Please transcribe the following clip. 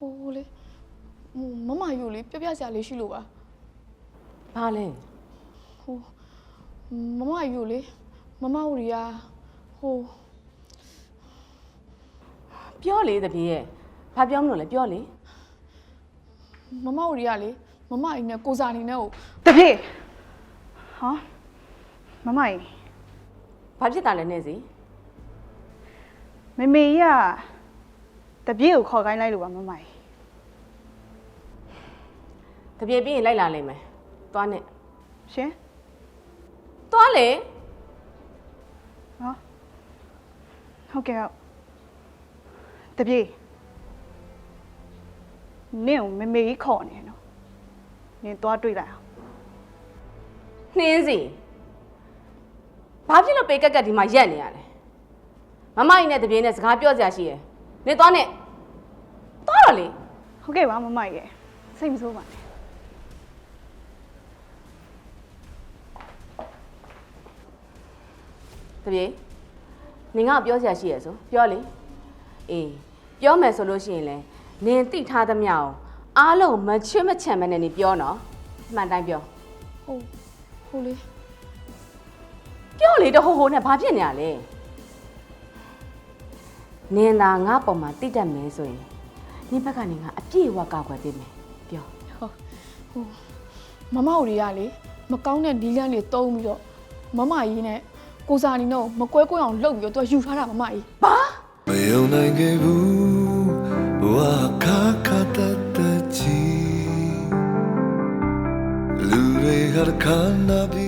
ဟိုလေဟိုမမယူလေပြပြစရာလေးရှိလို့ပါဘာလဲဟိုမမယူလေမမဦးရီယာဟိုပြောလေတပည့်ရဲ့ဘာပြောမလို့လဲပြောလေမမဦးရီယာလေမမအိမ်နဲ့ကိုစာနေနဲ့ကိုတပြေဟောမမကြီးဘာဖြစ်တာလဲနဲ့စီမေမေကြီးက တပြေကိုခေါ်ခိုင်းလိုက်လို့ပါမမကြီးတပည့်ပြီးရင်လိုက်လာလိမ့်မယ်သွားနဲ့ရှင်သွားလေဟောဟုတ်ကဲ့ဟုတ်တပြေနင့်ကိုမေမေကြီးခေါ်နေတယ်နော်နင်သွားတွေ့လိုက်အောင်နှင်းစီဘာဖြစ်လို့ပေကက်ကက်ဒီမှာရက်နေရလဲမမကြီးနဲ့တပည့်နဲ့စကားပြောစရာရှိရယ် နေသွားနဲ့သွားတော့လေဟုတ်ကဲ့ပါမမကြီးရယ်စိတ်မဆိုးပါနဲ့တပည့်နင်ကပြောစရာရှိရယ်ဆိုပြောလေအေးပြောမယ်ဆိုလို့ရှိရင်လဲနင်တိထားသမျှကိုအားလုံးမချွတ်မချံမနဲ့နေပြောနော်အမှန်တိုင်းပြောဟိုဟိုလေပြောလေတဟိုဟိုနဲ့ဘာဖြစ်နေရလဲ နင်သာငါပုံမှာတိတက်မယ်ဆိုရင်နင်ဘက်ကနေငါအပြည့်အဝကောက်ွယ်ပေးမယ်ပြောဟိုဟိုမမဦးရီယာလေမကောင်းတဲ့နီးလန်းလေးတုံးပြီးတော့မမကြီးနဲ့ကိုစာနေနဲ့ကိုမကွဲကွဲအောင်လှုပ်ပြီးတော့သူကယူထားတာမမကြီးမယုံနိုင်ခဲ့ဘူးဘဝခါခါတတ်တဲ့ချီလူတွေကခါနာပြီး